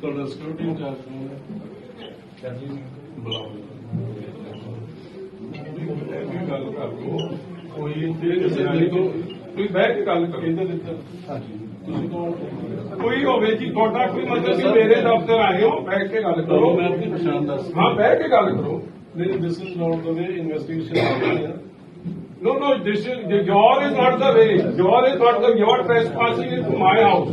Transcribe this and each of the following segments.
ਤੁਹਾਡਾ security incharge ਕੌਣ ਹੈ ਬੁਲਾਓ ਇਹ ਗੱਲ ਕਰ ਲਓ ਕੋਈ ਕਿਸੇ ਨਾਲ ਕੋਈ ਬਹਿ ਕੇ ਗੱਲ ਕਰੋ ਕਿਹਦੇ ਦਿੱਤਾ ਹਾਂਜੀ ਤੁਸੀਂ ਕੌਣ ਕੋਈ ਹੋਵੇ ਜੀ ਤੁਹਾਡਾ ਕੋਈ ਮਤਲਬ ਕਿ ਮੇਰੇ ਦਫ਼ਤਰ ਆਏ ਹੋ ਬੈਠ ਕੇ ਗੱਲ ਕਰੋ। ਮੈਂ ਆਪਣੀ ਪਛਾਣ ਦੱਸ ਹਾਂ ਬਹਿ ਕੇ ਗੱਲ ਕਰੋ ਨਹੀਂ this is not the way investigation ਹੋ ਰਹੀ ਹੈ No, no, this is, your is not the way. Your is not the, you are trespassing into my house.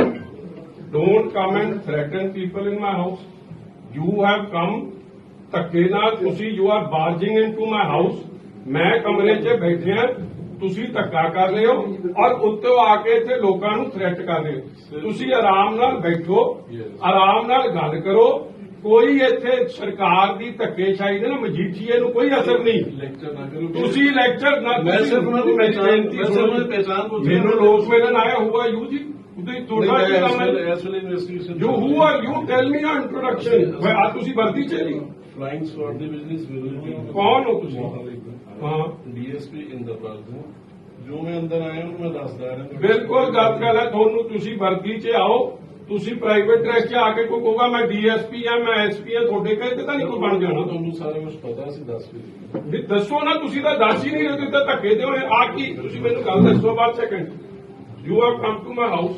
don't come and threaten people in my house you have come ਧੱਕੇ ਨਾਲ ਤੁਸੀਂ you are barging into my house ਮੈਂ ਕਮਰੇ 'ਚ ਬੈਠਿਆ ਤੁਸੀਂ ਧੱਕਾ ਕਰ ਰਹੇ ਹੋ ਔਰ ਉੱਤੋਂ ਆ ਕੇ ਇੱਥੇ ਲੋਕਾਂ ਨੂੰ ਥ੍ਰੈਟ ਕਰ ਰਹੇ ਹੋ। ਤੁਸੀਂ ਆਰਾਮ ਨਾਲ ਬੈਠੋ ਆਰਾਮ ਨਾਲ ਗੱਲ ਕਰੋ। ਕੋਈ ਇੱਥੇ ਸਰਕਾਰ ਦੀ ਧੱਕੇਸ਼ਾਹੀ ਦੇ ਨਾ ਮਜੀਠੀਏ ਨੂੰ ਕੋਈ ਅਸਰ ਨਹੀਂ। ਲੈਕਚਰ ਨਾ ਕਰੋ। ਤੁਸੀਂ ਲੈਕਚਰ ਨਾ ਮੈਂ ਸਿਰਫ ਉਹਨਾਂ ਦੀ ਬੇਨਤੀ ਮੈਂ ਸਿਰਫ ਸੁਣੋ। ਉਹਨਾਂ ਦੀ ਪਹਿਚਾਣ ਪੁੱਛ ਰਿਹਾ। ਮੈਨੂੰ ਲੋਕ ਮਿਲਣ ਆਇਆ ਹੁਆ ਯੂ ਜੀ। ਤੁਸੀਂ ਤੁਹਾਡਾ ਕੀ ਕੰਮ ਹੈ? ਐਸ ਵੇਲੇ investigation you who are you tell me ਨਾ ਇੰਟਰੋਡਕਸ਼ਨ ਮੈਂ ਆ ਤੁਸੀਂ ਵਰਦੀ ਚ ਨਹੀਂ? ਫਲਾਈਂਗ ਸquad ਦੇ ਬਿਜ਼ਨਸ ਵਿਲ ਕੌਣ ਹੋ ਤੁਸੀਂ? ਹਾਂ। ਡੀਐਸਪੀ ਇਨ ਦਾ ਪਾਰਕ ਜੋ ਮੈਂ ਅੰਦਰ ਆਇਆ ਉਹਨੂੰ ਮੈਂ ਦੱਸਦਾ ਰਿਹਾ। ਬਿਲਕੁਲ ਗਲਤ ਗੱਲ ਹੈ ਤੁਹਾਨੂੰ ਤੁਸੀਂ ਵਰਦੀ ਚ ਆਓ। ਤੁਸੀਂ ਪ੍ਰਾਈਵੇਟ ਡਰੈਸ ਚ ਆ ਕੇ ਕੋਈ ਕਹੂਗਾ ਮੈਂ ਡੀਐਸਪੀ ਆ ਮੈਂ ਐਸਪੀ ਆ ਤੁਹਾਡੇ ਕਹੇ ਤੇ ਤਾਂ ਨਹੀਂ ਕੋਈ ਬਣ ਜਾਣਾ। ਤੁਹਾਨੂੰ ਸਾਰਾ ਕੁਝ ਪਤਾ ਸੀ ਦੱਸ ਵੀ ਵੀ ਦੱਸੋ ਨਾ ਤੁਸੀਂ ਤਾਂ ਦੱਸ ਹੀ ਨਹੀਂ ਰਹੇ ਤਾਂ ਧੱਕੇ ਦੇ ਹੋਏ ਆ ਕੀ? ਤੁਸੀਂ ਮੈਨੂੰ ਗੱਲ ਦੱਸੋ ਬਾਅਦ second you have come to my house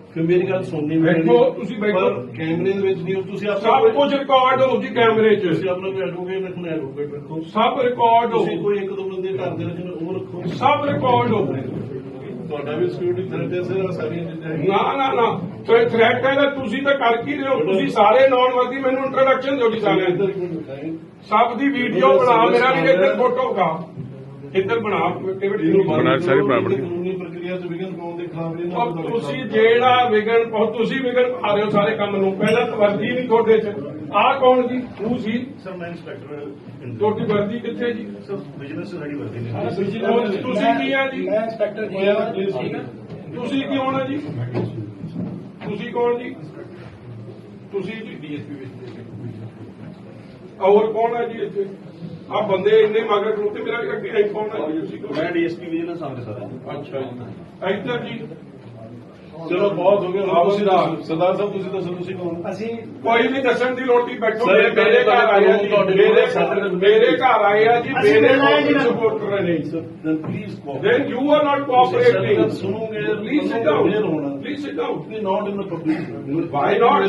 ਫਿਰ ਮੇਰੀ ਗੱਲ ਸੁਣਨੀ ਬੈਠੋ, ਤੁਸੀਂ ਬੈਠੋ। ਪਰ ਕੈਮਰੇ ਦੇ ਵਿੱਚ ਨਹੀਂ ਹੋ ਤੁਸੀਂ ਆਪਣਾ ਸਭ ਕੁਝ ਰਿਕਾਰਡ ਹੋ ਜੀ ਕੈਮਰੇ 'ਚ। ਤੁਸੀਂ ਆਪਣਾ ਕੋਈ ਐਡਵੋਕੇਟ ਰੱਖਣਾ ਐਡਵੋਕੇਟ ਰੱਖੋ। ਸਭ ਰਿਕਾਰਡ ਹੋ। ਤੁਸੀਂ ਕੋਈ ਇੱਕ ਦੋ ਬੰਦੇ ਘਰ ਦੇ ਰੱਖਣ ਉਹ ਰੱਖੋ। ਸਭ ਰਿਕਾਰਡ ਹੋ। ਤੁਹਾਡਾ ਵੀ ਸਿਕਿਉਰਿਟੀ ਥ੍ਰੈਟ ਹੈ ਸਰ ਸਾਰੀਆਂ ਚੀਜ਼ਾਂ ਹੈਗੀਆਂ। ਨਾ ਨਾ ਨਾ। ਤੇ ਥ੍ਰੈਟ ਹੈ ਤਾਂ ਤੁਸੀਂ ਤਾਂ ਕਰ ਕੀ ਰਹੇ ਹੋ? ਤੁਸੀਂ ਸਾਰੇ ਨੌਨ ਵਰਦੀ ਮੈਨੂੰ ਇੰਟਰੋਡਕਸ਼ਨ ਦਿਓ ਜੀ ਸਾਰਿਆਂ ਦੀ ਇੱਧਰ। ਸਭ ਦੀ ਵੀਡੀਓ ਬਣਾ ਮੇਰਾ ਵੀ ਇੱਧਰ ਫੋਟੋ ਕਾ ਇੱਧਰ ਬਣਾ ਇਹਨੂੰ ਬਣਾ ਬਣਾ ਸਾਰੀ। ਕਾਨੂੰਨੀ ਪ੍ਰਕਿਰਿਆ ਚ ਵਿਘਨ ਤੁਸੀਂ ਜਿਹੜਾ ਵਿਗਣ ਪਾਓ ਤੁਸੀਂ ਵਿਗਣ ਪਾ ਰਹੇ ਹੋ ਸਾਰੇ ਕੰਮ ਨੂੰ। ਪਹਿਲਾਂ ਤਾਂ ਵਰਦੀ ਨਹੀਂ ਤੁਹਾਡੇ 'ਚ। ਆਹ ਕੌਣ ਜੀ? ਤੂੰ ਸੀ? ਸਰ ਮੈਂ ਇੰਸਪੈਕਟਰ ਤੁਹਾਡੀ ਵਰਦੀ ਕਿੱਥੇ ਜੀ? ਸਰ ਬਿਜ਼ਨਸ ਸਾਡੀ ਵਰਦੀ ਉਹ ਤੁਸੀਂ ਕੀ ਆ ਜੀ? ਮੈਂ ਇੰਸਪੈਕਟਰ ਜੀ ਹੋਇਆ please। ਠੀਕ ਹੈ ਤੁਸੀਂ ਕੀ ਹੋਣਾ ਜੀ? ਤੁਸੀਂ ਕੌਣ ਜੀ? ਤੁਸੀਂ ਜੀ। ਡੀਐਸਪੀ ਵਿੱਚ ਹੋਰ ਕੌਣ ਹੈ ਜੀ ਇੱਥੇ? ਆ ਬੰਦੇ ਇੰਨੇ ਮਗਰ ਨੂੰ ਤੇ ਮੇਰਾ ਅੱਗੇ ਤੁਸੀਂ ਕੌਣ? ਮੈਂ ਡੀਐਸਪੀ ਵਿਜੀਲੈਂਸ ਆਫਿਸਰ ਸਰ ਅੱਛਾ ਇੱਧਰ ਜੀ ਚਲੋ ਬਹੁਤ ਹੋ ਗਿਆ ਤੁਸੀਂ। ਦੱਸੋ ਸਰਦਾਰ ਸਾਹਿਬ ਤੁਸੀਂ ਦੱਸੋ ਤੁਸੀਂ ਕੌਣ ਅਸੀਂ ਕੋਈ ਵੀ ਦੱਸਣ ਦੀ ਲੋੜ ਨਹੀਂ ਬੈਠੋ ਸਰ, ਮੇਰੇ ਮੇਰੇ ਘਰ ਆਏ ਆ ਜੀ ਤੁਹਾਡੇ ਮੇਰੇ ਸਾਡੇ- ਮੇਰੇ ਘਰ ਆਏ ਆ ਜੀ ਅਸੀਂ ਮੇਰੇ ਹੈ ਜੀ ਨਾ। ਸਪੋਰਟਰ ਨੇ cooperate. then you are not cooperating ਸੁਣੋਗੇ please sit down please sit down not in the public. why not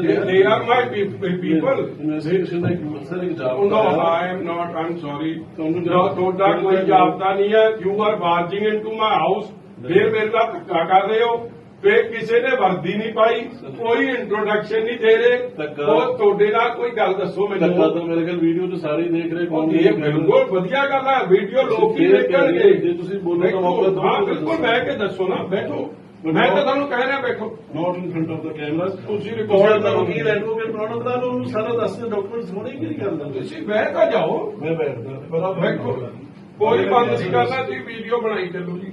they, they are my pe- pe- people Investigation ਦਾ ਇੱਕ ਸਰ ਇੱਕ job Oh, no, I am not. I'm sorry. ਤੁਹਾਨੂੰ No, ਤੁਹਾਡਾ ਕੋਈ ਜਾਬਤਾ ਨਹੀਂ ਹੈ you are barging into my house ਫਿਰ ਮੇਰੇ ਨਾਲ ਧੱਕਾ ਕਰ ਰਹੇ ਹੋ ਫਿਰ ਕਿਸੇ ਨੇ ਵਰਦੀ ਨਹੀਂ ਪਾਈ ਕੋਈ ਇੰਟਰੋਡਕਸ਼ਨ ਨਹੀਂ ਦੇ ਰਹੇ ਉਹ ਤੁਹਾਡੇ ਨਾਲ ਕੋਈ ਗੱਲ ਦੱਸੋ ਮੈਨੂੰ। ਤਾਂ ਮੇਰੇ ਖਿਆਲ ਵੀਡੀਓ ਤੇ ਸਾਰੇ ਦੇਖ ਰਹੇ ਕੌਣ ਇਹ ਬਿਲਕੁਲ ਵਧੀਆ ਗੱਲ ਹੈ ਵੀਡੀਓ ਲੋਕ ਹੀ ਦੇਖਣਗੇ। ਜੇ ਤੁਸੀਂ ਬੋਲਣ ਦਾ ਮੌਕਾ ਦਿਓ, ਹਾਂ ਤਾਂ ਬਿਲਕੁਲ। ਬਹਿ ਕੇ ਦੱਸੋ ਨਾ ਬੈਠੋ। ਮੈਂ ਤਾਂ ਤੁਹਾਨੂੰ ਕਹਿ ਰਿਹਾ ਬੈਠੋ। Not in front of the camera ਤੁਸੀਂ ਰਿਕਾਰਡ ਦਾ ਵਕੀਲ ਐਡਵੋਕੇਟ ਬਣਾਉਣਾ ਤਾਂ ਉਹਨੂੰ ਸਾਰਾ ਦੱਸਦੇ ਡਾਕੂਮੈਂਟਸ ਹੋਣੇ ਕਿ ਨਹੀਂ ਕਰਦਾ ਤੁਸੀਂ ਬਹਿ ਤਾਂ ਜਾਓ। ਮੈਂ ਬੈਠਦਾ ਪਰ ਆਪ ਬੈਠੋ। ਕੋਈ ਬੰਦ ਨਹੀਂ ਕਰਨਾ ਤੁਸੀਂ ਵੀਡੀਓ ਬਣਾਈ ਚੱਲੋ ਜੀ।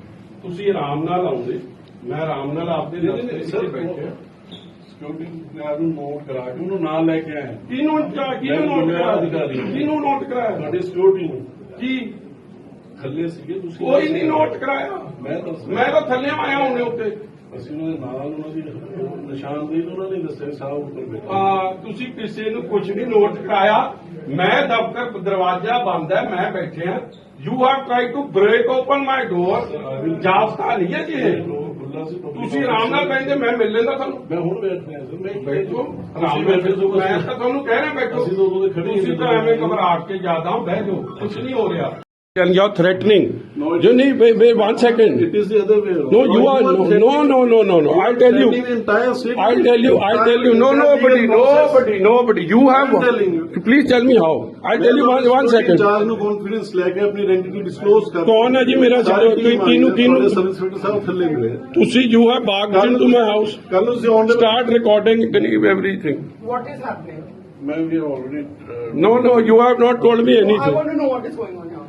ਤੁਸੀਂ ਆਰਾਮ ਨਾਲ ਆਉਂਦੇ। ਮੈਂ ਆਰਾਮ ਨਾਲ ਆਪਦੇ ਨਹੀਂ, ਨਹੀਂ, ਦਫ਼ਤਰ 'ਚ ਸਰ, ਬੈਠੇ ਸਿਕਿਉਰਿਟੀ ਗਾਰਡ ਨੂੰ ਨੋਟ ਕਰਾ ਕੇ ਉਹਨੂੰ ਨਾਲ ਲੈ ਕੇ ਆਇਆ। ਕਿਹਨੂੰ ਚਾ- ਕਿਹਨੂੰ ਨੋਟ ਕਰਾਇਆ? ਕਿਹਨੂੰ ਨੋਟ ਕਰਾਇਆ? ਤੁਹਾਡੀ ਸਿਕਿਉਰਿਟੀ ਨੂੰ। ਕੀ? ਥੱਲੇ ਸੀਗੇ ਤੁਸੀਂ ਕੋਈ ਨਹੀਂ ਨੋਟ ਕਰਾਇਆ। ਮੈਂ ਦੱਸ ਮੈਂ ਤਾਂ ਥੱਲੇ ਆਇਆ ਹੁਣੇ ਉੱਤੇ। ਅਸੀਂ ਉਹਨਾਂ ਦੇ ਨਾਲ ਉਹਨਾਂ ਦੀ ਨਿਸ਼ਾਨਦੇਹੀ ਉਹਨਾਂ ਨੇ ਦੱਸਿਆ ਸਾਹਿਬ ਉੱਪਰ ਬੈਠੇ। ਆ ਤੁਸੀਂ ਕਿਸੇ ਨੂੰ ਕੁਝ ਨਹੀਂ ਨੋਟ ਕਰਾਇਆ। ਮੈਂ ਦਫ਼ਤਰ ਦਰਵਾਜ਼ਾ ਬੰਦ ਹੈ ਮੈਂ ਬੈਠਿਆ। You have try to break open my door ਜਾਬਤਾ ਨਹੀਂ ਹੈ ਜੀ ਇਹ ਤੁਸੀਂ ਆਰਾਮ ਨਾਲ ਬੈਠੇ ਮੈਂ ਮਿਲ ਲੈਂਦਾ ਤੁਹਾਨੂੰ ਮੈਂ ਹੁਣ ਬੈਠ ਰਿਹਾ ਸਰ ਮੈਂ ਬੈਠੋ ਆਰਾਮ ਨਾਲ ਬੈਠੇ ਮੈਂ ਤਾਂ ਤੁਹਾਨੂੰ ਕਹਿ ਰਿਹਾ ਬੈਠੋ ਤੁਸੀਂ। ਤਾਂ ਐਵੇਂ ਘਬਰਾ ਕੇ ਜ਼ਿਆਦਾ ਬਹਿ ਜਾਓ ਕੁਝ ਨਹੀਂ ਹੋ ਰਿਹਾ and you're No, one second. It is the other way. No, you are no, no, no, no, no, no. I'll tell you. I'll tell you. I'll tell you. No, nobody, nobody, nobody. You have. Please tell me how. I'll tell you one one second. चार no confidence लेके अपनी identity disclose कर कौन है जी मेरा सारे तीनों तीनों सर्विस फील्ड साहब तुसी you have Bagh to my house start recording everything what is happening Ma'am, we have already. Uh, no, no, you have not told me anything. No, I want to know what is.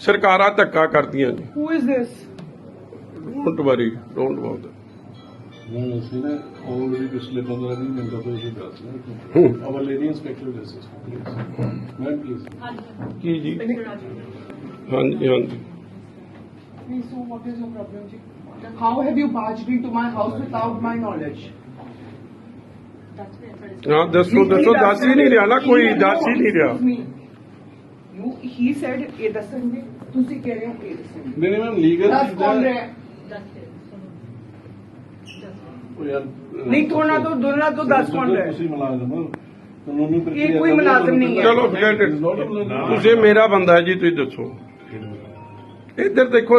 ਸਰਕਾਰਾਂ ਧੱਕਾ ਕਰਦੀਆਂ ਨੇ Who is this? Don't worry don't bout ਨਹੀਂ ਅਸੀਂ ਨੇ already ਪਿਛਲੇ 15 ਦਿਨ ਮਿੰਟਾਂ ਤੋਂ ਇਹ ਦੱਸ ਰਹੇ ਹਾਂ। ਆਵਰ ਲੇਡੀ ਇੰਸਪੈਕਟਰ ਜਸਟਿਸ ਮੈਂ ਪਲੀਜ਼ ਕੀ ਜੀ? ਹਾਂਜੀ ਹਾਂਜੀ। Please, so what is your problem, Ji? How have you barged into my house without my knowledge? ਹਾਂ ਦੱਸੋ ਦੱਸੋ ਦੱਸ ਹੀ ਨਹੀਂ ਰਿਹਾ ਨਾ ਕੋਈ ਦੱਸ ਹੀ ਨਹੀਂ ਰਿਹਾ। Excuse me. You, he said, ਇਹ ਦੱਸਣਗੇ? ਤੁਸੀਂ ਕਹਿ ਰਹੇ ਹੋ ਇਹ ਦੱਸਣਗੇ? ਨਹੀਂ ਨਹੀਂ ਮੈਂ ਲੀਗਲ ਦੱਸ ਕੌਣ ਰਿਹਾ ਨਹੀਂ ਥੋੜਾ ਤੋਂ ਦੋਨਾਂ ਤੋਂ ਦੱਸ ਕੌਣ ਰਿਹਾ ਹੈ? ਤੁਸੀਂ ਮੁਲਾਜ਼ਮ ਹੋ। ਕਾਨੂੰਨੀ ਪ੍ਰਕਿਰਿਆ ਇਹ ਕੋਈ ਦਾ ਮੁਲਾਜ਼ਮ ਨਹੀਂ ਹੈ। ਚਲੋ forget it. ਤੁਸੀਂ ਮੇਰਾ ਬੰਦਾ ਹੈ ਜੀ ਤੁਸੀਂ ਦੱਸੋ। ਇੱਧਰ ਦੇਖੋ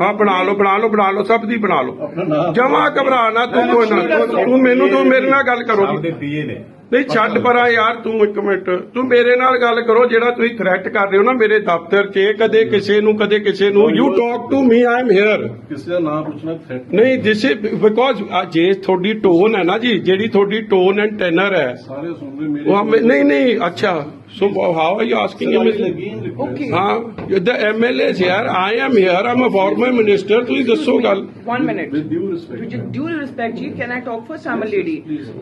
ਹਾਂ ਬਣਾ ਲਓ ਬਣਾ ਲਓ ਬਣਾ ਲਓ ਸਭ ਦੀ ਬਣਾ ਲਓ। ਜਮਾ ਘਬਰਾ ਨਾ ਤੂੰ ਕੋਈ ਨਾ ਤੂੰ ਮੈਨੂੰ ਤੂੰ ਮੇਰੇ ਨਾਲ ਗੱਲ ਕਰੋ। ਜੀ। ਪੀਏ ਨੇ। ਨਹੀਂ ਛੱਡ ਪਰਾਂ ਯਾਰ ਤੂੰ ਇੱਕ ਮਿੰਟ। ਤੂੰ ਮੇਰੇ ਨਾਲ ਗੱਲ ਕਰੋ ਜਿਹੜਾ ਤੁਸੀਂ ਥ੍ਰੈਟ ਕਰ ਰਹੇ ਹੋ ਨਾ ਮੇਰੇ ਦਫ਼ਤਰ 'ਚ ਕਦੇ ਕਿਸੇ ਨੂੰ ਕਦੇ ਕਿਸੇ ਨੂੰ you talk to me I am here ਕਿਸੇ ਦਾ ਨਾਮ ਪੁੱਛਣਾ ਥ੍ਰੈਟ ਨਹੀਂ ਦਿਸ ਇਜ਼ ਬਿਕੋਜ਼ ਜੇ ਤੁਹਾਡੀ ਟੋਨ ਹੈ ਨਾ ਜੀ ਜਿਹੜੀ ਤੁਹਾਡੀ ਟੋਨ ਐਂਡ ਟੈਨਰ ਹੈ ਸਾਰੇ ਸੁਣ ਰਹੇ ਮੇਰੇ ਉਹ ਹਮੇ- ਨਹੀਂ ਨਹੀਂ ਅੱਛਾ so how are you asking ਲੱਗੀ ਹਿਮ ਲੱਗੀ Okay. ਹਾਂ। ਦ ਐਮਐਲਏ ਯਾਰ I am here am a former minister ਤੁਸੀਂ ਦੱਸੋ ਗੱਲ। One minute. With due respect With due respect, Ji, can I talk first? I'm a lady.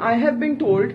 I have been told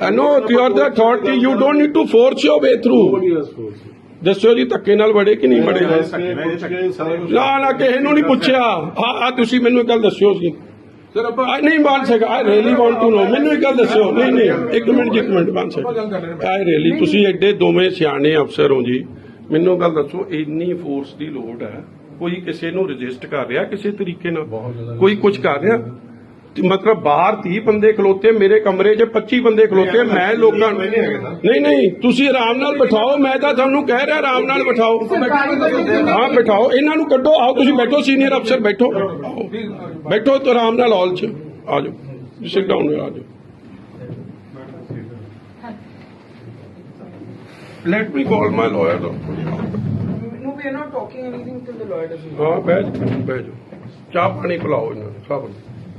I know you are the authority. You don't need to force your way through. ਦੱਸਿਓ ਜੀ ਧੱਕੇ ਨਾਲ ਵੜੇ ਕਿ ਨਹੀਂ ਵੜੇ? ਨਾ ਨਾ ਕਿਸੇ ਨੂੰ ਨਹੀਂ ਪੁੱਛਿਆ। ਆ ਆ ਤੁਸੀਂ ਮੈਨੂੰ ਇੱਕ ਗੱਲ ਦੱਸਿਓ ਸੀ ਸਰ ਆਪਾਂ ਨਹੀਂ ਬਣ ਸਕਾ I really want to know ਮੈਨੂੰ ਇੱਕ ਗੱਲ ਦੱਸਿਓ। ਨਹੀਂ ਨਹੀਂ ਇੱਕ ਮਿੰਟ ਜੀ, ਇੱਕ ਮਿੰਟ ਬਣ ਸਕਾ ਆਈ ਰੀਲੀ ਤੁਸੀਂ ਐਡੇ ਦੋਵੇਂ ਸਿਆਣੇ ਅਫਸਰ ਹੋ ਜੀ। ਮੈਨੂੰ ਗੱਲ ਦੱਸੋ ਇੰਨੀ ਫੋਰਸ ਦੀ ਲੋੜ ਹੈ। ਕੋਈ ਕਿਸੇ ਨੂੰ ਰਜਿਸਟ ਕਰ ਰਿਹਾ ਕਿਸੇ ਤਰੀਕੇ ਨਾਲ? ਕੋਈ ਕੁਝ ਕਰ ਰਿਹਾ? ਮਤਲਬ ਬਾਹਰ 30 ਬੰਦੇ ਖਲੋਤੇ ਮੇਰੇ ਕਮਰੇ 'ਚ 25 ਬੰਦੇ ਖਲੋਤੇ ਮੈਂ ਲੋਕਾਂ ਨੂੰ। ਨਹੀਂ ਨਹੀਂ ਤੁਸੀਂ ਆਰਾਮ ਨਾਲ ਬਿਠਾਓ ਮੈਂ ਤਾਂ ਤੁਹਾਨੂੰ ਕਹਿ ਰਿਹਾ ਆਰਾਮ ਨਾਲ ਬਿਠਾਓ। ਹਾਂ ਬਿਠਾਓ ਇਹਨਾਂ ਨੂੰ ਕੱਢੋ ਆਓ ਤੁਸੀਂ ਬੈਠੋ ਸੀਨੀਅਰ ਅਫਸਰ ਬੈਠੋ। ਬੈਠੋ ਤੇ ਆਰਾਮ ਨਾਲ ਹਾਲ 'ਚ ਆ ਜਾਓ ਸਿਟ ਡਾਊਨ ਆ ਜਾਓ। Let me call my lawyer No, we are not talking anything till the lawyer doesn't. ਹਾਂ ਬਹਿ ਜਾਓ ਚਾਹ ਪਾਣੀ ਪਿਲਾਓ ਇਹਨਾਂ ਨੂੰ ਸਭ ਨੂੰ